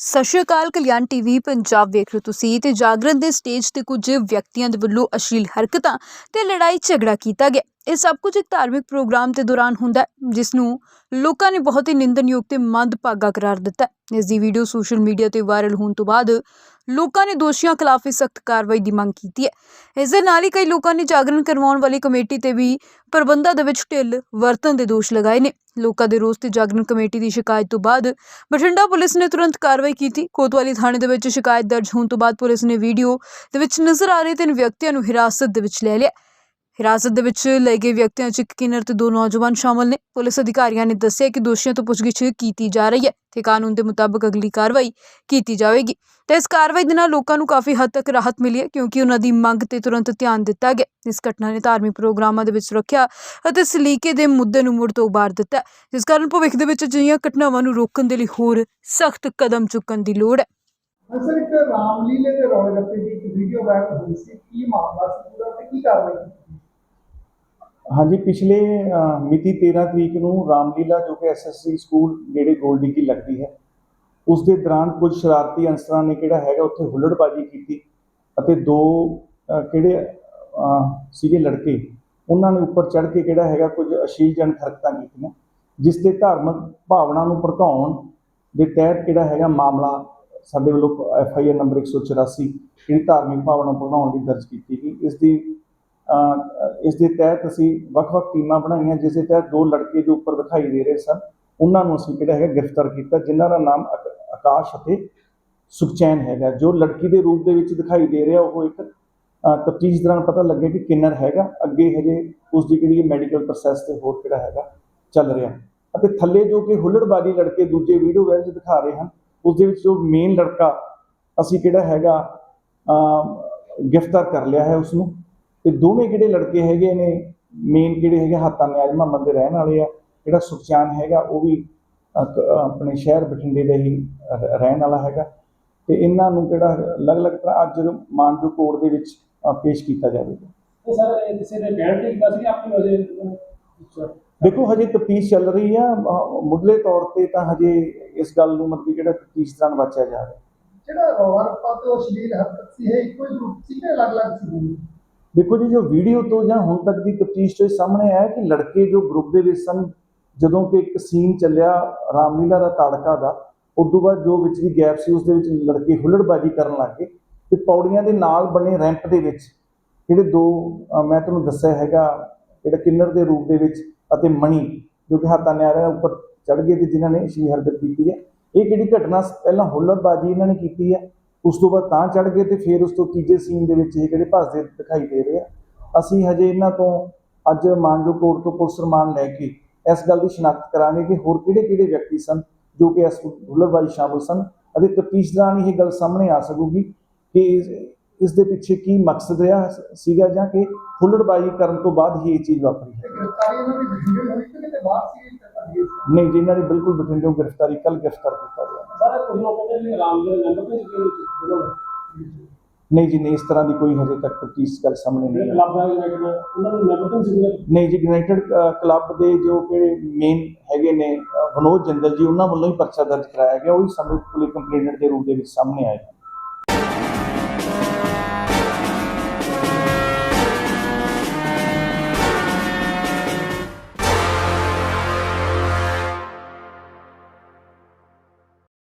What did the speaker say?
ਸਤਿ ਸ਼੍ਰੀ ਅਕਾਲ, ਕਲਿਆਣ ਟੀਵੀ, ਪੰਜਾਬ ਵੇਖ ਰਹੇ ਹੋ ਤੁਸੀਂ ਤੇ ਜਾਗਰਣ ਦੇ ਸਟੇਜ ਤੇ ਕੁਝ ਵਿਅਕਤੀਆਂ ਦੇ ਵੱਲੋਂ ਅਸ਼ਲੀਲ ਹਰਕਤਾਂ ਤੇ ਲੜਾਈ ਝਗੜਾ ਕੀਤਾ ਗਿਆ। ਇਹ ਸਭ ਕੁਝ ਇੱਕ ਧਾਰਮਿਕ ਪ੍ਰੋਗਰਾਮ ਦੇ ਦੌਰਾਨ ਹੁੰਦਾ ਹੈ ਜਿਸ ਨੂੰ ਲੋਕਾਂ ਨੇ ਬਹੁਤ ਹੀ ਨਿੰਦਣਯੋਗ ਤੇ ਮੰਦਭਾਗਾ ਕਰਾਰ ਦਿੱਤਾ ਹੈ। ਇਸ ਦੀ ਵੀਡੀਓ ਸੋਸ਼ਲ ਮੀਡੀਆ ਤੇ ਵਾਇਰਲ ਹੋਣ ਤੋਂ ਬਾਅਦ ਲੋਕਾਂ ਨੇ ਦੋਸ਼ੀਆਂ ਖਿਲਾਫ ਸਖਤ ਕਾਰਵਾਈ ਦੀ ਮੰਗ ਕੀਤੀ ਹੈ। ਇਸ ਦੇ ਨਾਲ ਹੀ ਕਈ ਲੋਕਾਂ ਨੇ ਜਾਗਰਣ ਕਰਵਾਉਣ ਵਾਲੀ ਕਮੇਟੀ ਤੇ ਵੀ ਪ੍ਰਬੰਧਾਂ ਦੇ ਵਿੱਚ ਢਿੱਲ ਵਰਤਣ ਦੇ ਦੋਸ਼ ਲਗਾਏ ਨੇ। ਲੋਕਾਂ ਦੇ ਰੋਸ ਤੇ ਜਾਗਰਣ ਕਮੇਟੀ ਦੀ ਸ਼ਿਕਾਇਤ ਤੋਂ ਬਾਅਦ ਬਠਿੰਡਾ ਪੁਲਿਸ ਨੇ ਤੁਰੰਤ ਕਾਰਵਾਈ ਕੀਤੀ। ਕੋਤਵਾਲੀ ਥਾਣੇ ਦੇ ਵਿੱਚ ਸ਼ਿਕਾਇਤ ਦਰਜ ਹੋਣ ਤੋਂ ਬਾਅਦ ਪੁਲਿਸ ਨੇ ਵੀਡੀਓ ਦੇ ਵਿੱਚ ਨਜ਼ਰ ਆ ਰਹੇ ਤਿੰਨ ਵਿਅਕਤੀਆਂ ਨੂੰ ਹਿਰਾਸਤ ਦੇ ਵਿੱਚ ਲੈ ਲਿਆ। ਹਿਰਾਸਤ ਦੇ ਵਿੱਚ ਲਏ ਗਏ ਵਿਅਕਤੀਆਂ 'ਚ ਇੱਕ ਕਿਨਰ ਤੇ ਦੋ ਨੌਜਵਾਨ ਸ਼ਾਮਲ ਨੇ। ਪੁਲਿਸ ਅਧਿਕਾਰੀਆਂ ਨੇ ਦੱਸਿਆ ਕਿ ਦੋਸ਼ੀਆਂ ਤੋਂ ਪੁੱਛਗਿੱਛ ਕੀਤੀ ਜਾ ਰਹੀ ਹੈ ਤੇ ਕਾਨੂੰਨ ਦੇ ਮੁਤਾਬਕ ਅਗਲੀ ਕਾਰਵਾਈ ਕੀਤੀ ਜਾਵੇਗੀ। ਤੇ ਇਸ ਕਾਰਵਾਈ ਦੇ ਨਾਲ ਲੋਕਾਂ ਨੂੰ ਕਾਫੀ ਹੱਦ ਤੱਕ ਰਾਹਤ ਮਿਲੀ ਹੈ ਕਿਉਂਕਿ ਉਹਨਾਂ ਦੀ ਮੰਗ ਤੇ ਤੁਰੰਤ ਧਿਆਨ ਦਿੱਤਾ ਗਿਆ। ਇਸ ਘਟਨਾ ਨੇ ਧਾਰਮਿਕ ਪ੍ਰੋਗਰਾਮਾਂ ਦੇ ਵਿੱਚ ਸੁਰੱਖਿਆ ਅਤੇ ਸਲੀਕੇ ਦੇ ਮੁੱਦੇ ਨੂੰ ਮੁੜ ਤੋਂ ਉਭਾਰ ਦਿੱਤਾ ਜਿਸ ਕਾਰਨ ਭਵਿੱਖ ਦੇ ਵਿੱਚ ਅਜਿਹੀਆਂ ਘਟਨਾਵਾਂ ਨੂੰ ਰੋਕਣ ਦੇ ਲਈ ਹੋਰ ਸਖਤ ਕਦਮ ਚੁੱਕਣ ਦੀ ਲੋੜ ਹੈ। ਅਸਲ ਇੱਕ ਰਾਮਲੀਲੇ ਦੇ ਰੌਲੇ ਰੱਪੇ ਦੀ ਵੀਡੀਓ ਵਾਇਰਲ ਹੋਈ ਸੀ। ਕੀ ਮਾਮਲਾ ਸੀ? ਪੂਰਾ ਤੇ ਕੀ ਕਾਰਵਾਈ ਹਾਂਜੀ, ਪਿਛਲੇ ਮਿਤੀ 13 ਤਰੀਕ ਨੂੰ ਰਾਮਲੀਲਾ ਜੋ ਕਿ ਐਸਐਸਸੀ ਸਕੂਲ ਜਿਹੜੇ ਗੋਲਡੀ ਕੀ ਲੱਗਦੀ ਹੈ ਉਸ ਦੇ ਦੌਰਾਨ ਕੁਝ ਸ਼ਰਾਰਤੀ ਅਨਸਰਾਂ ਨੇ ਕਿਹੜਾ ਹੈਗਾ ਉੱਥੇ ਹੁੱਲੜਬਾਜ਼ੀ ਕੀਤੀ ਅਤੇ ਦੋ ਕਿਹੜੇ ਸੀਗੇ ਲੜਕੇ, ਉਹਨਾਂ ਨੇ ਉੱਪਰ ਚੜ੍ਹ ਕੇ ਕਿਹੜਾ ਹੈਗਾ ਕੁਝ ਅਸ਼ਲੀਲਜਨਕ ਹਰਕਤਾਂ ਕੀਤੀਆਂ, ਜਿਸ ਤੇ ਧਾਰਮਿਕ ਭਾਵਨਾ ਨੂੰ ਭੜਕਾਉਣ ਦੇ ਤਹਿਤ ਕਿਹੜਾ ਹੈਗਾ ਮਾਮਲਾ ਸਾਡੇ ਵੱਲੋਂ ਐਫ ਆਈ ਆਰ ਨੰਬਰ 184 ਜਿਹੜੀ ਧਾਰਮਿਕ ਭਾਵਨਾ ਨੂੰ ਭੜਕਾਉਣ ਦੀ ਦਰਜ ਕੀਤੀ ਗਈ, ਇਸ ਦੀ ਇਸ ਦੇ ਤਹਿਤ ਅਸੀਂ ਵੱਖ-ਵੱਖ ਟੀਮਾਂ ਬਣਾਈਆਂ, ਜਿਸ ਦੇ ਤਹਿਤ ਦੋ ਲੜਕੇ ਜੋ ਉੱਪਰ ਦਿਖਾਈ ਦੇ ਰਹੇ ਸਨ। ਉਹਨਾਂ ਨੂੰ ਅਸੀਂ ਕਿਹੜਾ ਹੈਗਾ, ਗ੍ਰਿਫਤਾਰ ਕੀਤਾ, ਜਿਨ੍ਹਾਂ ਦਾ ਨਾਮ ਆਕ- ਆਕਾਸ਼ ਅਤੇ ਸੁਖਚੈਨ ਹੈਗਾ। ਜੋ ਲੜਕੀ ਦੇ ਰੂਪ ਦੇ ਵਿੱਚ ਦਿਖਾਈ ਦੇ ਰਿਹਾ, ਉਹ ਇੱਕ ਤਫਤੀਸ਼ ਦੌਰਾਨ ਪਤਾ ਲੱਗਿਆ ਕਿ ਕਿੰਨਰ ਹੈਗਾ। ਅੱਗੇ ਹਜੇ ਉਸ ਦੀ ਜਿਹੜੀ ਮੈਡੀਕਲ ਪ੍ਰੋਸੈਸ ਤੇ ਹੋਰ ਕਿਹੜਾ ਹੈਗਾ, ਚੱਲ ਰਿਹਾ। ਅਤੇ ਥੱਲੇ ਜੋ ਕਿ ਹੁੱਲੜਬਾਜ਼ੀ ਲੜਕੇ ਦੂਜੇ ਵੀਡੀਓ ਵਿੱਚ ਦਿਖਾ ਰਹੇ ਹਨ, ਉਸ ਦੇ ਵਿੱਚ ਜੋ ਮੇਨ ਲੜਕਾ ਅਸੀਂ ਕਿਹੜਾ ਹੈਗਾ ਗ੍ਰਿਫਤਾਰ ਕਰ ਲਿਆ ਹੈ ਉਸ ਨੂੰ ਤੇ ਦੋਵੇਂ ਜਿਹੜੇ ਲੜਕੇ ਹੈਗੇ ਨੇ ਮੇਨ ਜਿਹੜੇ ਹੈਗੇ ਹਾਤਾ ਨਿਆਜ਼ ਮੁਹੰਮਦ ਦੇ ਰਹਿਣ ਵਾਲੇ ਆ ਜਿਹੜਾ ਸੁਖਚੈਨ ਹੈਗਾ ਉਹ ਵੀ ਆਪਣੇ ਸ਼ਹਿਰ ਬਠਿੰਡੇ ਦਾ ਹੀ ਰਹਿਣ ਵਾਲਾ ਹੈਗਾ। ਤੇ ਇਹਨਾਂ ਨੂੰ ਕਿਹੜਾ ਅਲੱਗ-ਅਲੱਗ ਤਰ੍ਹਾਂ ਅੱਜ ਮਾਨਜੋ ਕੋਰਟ ਦੇ ਵਿੱਚ ਪੇਸ਼ ਕੀਤਾ ਜਾਵੇਗਾ। ਤੇ ਸਰ ਇਹ ਕਿਸੇ ਨੇ ਕਹਿਣ ਤੇ ਕੀਤਾ ਸੀ ਕਿ ਆਪਣੀ ਵਜ੍ਹਾ ਦੇਖੋ ਹਜੇ ਤਫਤੀਸ਼ ਚੱਲ ਰਹੀ ਆ ਮੁੱਢਲੇ ਤੌਰ ਤੇ ਤਾਂ ਹਜੇ ਇਸ ਗੱਲ ਨੂੰ ਮਤਲਬ ਕਿ ਜਿਹੜਾ ਤਫਤੀਸ਼ ਦੌਰਾਨ ਬਚਿਆ ਜਾ ਰਿਹਾ। ਜਿਹੜਾ ਰੌਲਾ ਰੱਪਾ ਤੇ ਉਹ ਅਸ਼ਲੀਲ ਹਰਕਤ ਸੀ ਇਹ ਇੱਕੋ ਹੀ ਗਰੁੱਪ ਸੀ ਕਿ ਅਲੱਗ-ਅਲੱਗ ਸੀ? ਦੇਖੋ ਜੀ, ਜੋ ਵੀਡੀਓ ਤੋਂ ਜਾਂ ਹੁਣ ਤੱਕ ਦੀ ਤਫਤੀਸ਼ ਤੋਂ ਇਹ ਸਾਹਮਣੇ ਆਇਆ ਕਿ ਲੜਕੇ ਜੋ ਗਰੁੱਪ ਦੇ ਵਿੱਚ ਸਨ, ਜਦੋਂ ਕਿ ਇੱਕ ਸੀਨ ਚੱਲਿਆ ਰਾਮਲੀਲਾ ਦਾ ਤਾੜਕਾ ਦਾ ਉਸ ਤੋਂ ਬਾਅਦ ਜੋ ਵਿੱਚ ਦੀ ਗੈਪ ਸੀ, ਉਸ ਦੇ ਵਿੱਚ ਲੜਕੇ ਹੁੱਲੜਬਾਜ਼ੀ ਕਰਨ ਲੱਗ ਗਏ ਤੇ ਪੌੜੀਆਂ ਦੇ ਨਾਲ ਬਣੇ ਰੈਂਪ ਦੇ ਵਿੱਚ ਜਿਹੜੇ ਦੋ ਮੈਂ ਤੁਹਾਨੂੰ ਦੱਸਿਆ ਹੈਗਾ, ਜਿਹੜਾ ਕਿੰਨਰ ਦੇ ਰੂਪ ਦੇ ਵਿੱਚ ਅਤੇ ਮਣੀ, ਜੋ ਕਿ ਹੱਥਾਂ ਨੇ ਆ ਰਿਹਾ, ਉੱਪਰ ਚੜ ਗਏ ਤੇ ਜਿਨ੍ਹਾਂ ਨੇ ਸ਼੍ਰੀ ਹਰਕਤ ਕੀਤੀ ਹੈ। ਇਹ ਕਿਹੜੀ ਘਟਨਾ ਪਹਿਲਾਂ ਹੁੱਲੜਬਾਜ਼ੀ ਇਹਨਾਂ ਨੇ ਕੀਤੀ ਹੈ? ਉਸ ਤੋਂ ਬਾਅਦ ਤਾਂ ਚੜ ਗਏ ਤੇ ਫਿਰ ਉਸ ਤੋਂ ਤੀਜੇ ਸੀਨ ਦੇ ਵਿੱਚ ਇਹ ਕਿਹੜੇ ਭੱਜਦੇ ਦਿਖਾਈ ਦੇ ਰਹੇ ਆ। ਅਸੀਂ ਹਜੇ ਇਹਨਾਂ ਤੋਂ ਅੱਜ ਮਾਨਜੋ ਕੋਰਟ ਤੋਂ ਪੁਲਿਸ ਰਿਮਾਂਡ ਲੈ ਕੇ ਇਸ ਗੱਲ ਦੀ ਸ਼ਨਾਖਤ ਕਰਾਂਗੇ ਕਿ ਹੋਰ ਕਿਹੜੇ ਕਿਹੜੇ ਵਿਅਕਤੀ ਸਨ ਜੋ ਕਿ ਇਸ ਹੁੱਲੜਬਾਜ਼ੀ ਸ਼ਾਮਲ ਸਨ ਅਤੇ ਤਫਤੀਸ਼ ਦੌਰਾਨ ਇਹ ਗੱਲ ਸਾਹਮਣੇ ਆ ਸਕੂਗੀ ਕਿ ਇਸ- ਇਸ ਦੇ ਪਿੱਛੇ ਕੀ ਮਕਸਦ ਰਿਹਾ ਸੀਗਾ ਜਾਂ ਕਿ ਹੁੱਲੜਬਾਜ਼ੀ ਕਰਨ ਤੋਂ ਬਾਅਦ ਹੀ ਇਹ ਚੀਜ਼ ਵਾਪਰੀ ਹੈ। ਇਹਨਾਂ ਦੀ ਨਹੀਂ ਜਿਨ੍ਹਾਂ ਨੇ ਬਿਲਕੁਲ ਬਠਿੰਡੋਂ ਗ੍ਰਿਫਤਾਰੀ ਕੱਲ ਗ੍ਰਿਫਤਾਰ ਕੀਤਾ ਗਿਆ। ਸਾਰਾ ਕੁਝ ਲੋਕਾਂ ਦੇ ਲਈ ਰਾਮਲੀਲਾ ਨੰਬਰ ਤੇ ਸੀ ਨਹੀਂ ਜੀ ਨਹੀਂ ਇਸ ਤਰ੍ਹਾਂ ਦੀ ਕੋਈ ਹਜੇ ਤੱਕ ਤਫਤੀਸ਼ ਗੱਲ ਸਾਹਮਣੇ ਨਹੀਂ ਕਲੱਬ ਉਹਨਾਂ ਨੂੰ ਸੀ ਨਹੀਂ ਜੀ ਯੂਨਾਈਟਿਡ ਕਲੱਬ ਦੇ ਜੋ ਕਿ ਮੇਨ ਹੈਗੇ ਨੇ ਵਿਨੋਦ ਜਿੰਦਲ ਜੀ ਉਹਨਾਂ ਵੱਲੋਂ ਹੀ ਪਰਚਾ ਦਰਜ ਕਰਾਇਆ ਗਿਆ। ਉਹ ਵੀ ਸਾਨੂੰ ਪੁਲਿਸ ਕੰਪਲੇਂਟ ਦੇ ਰੂਪ ਦੇ ਵਿੱਚ ਸਾਹਮਣੇ ਆਏ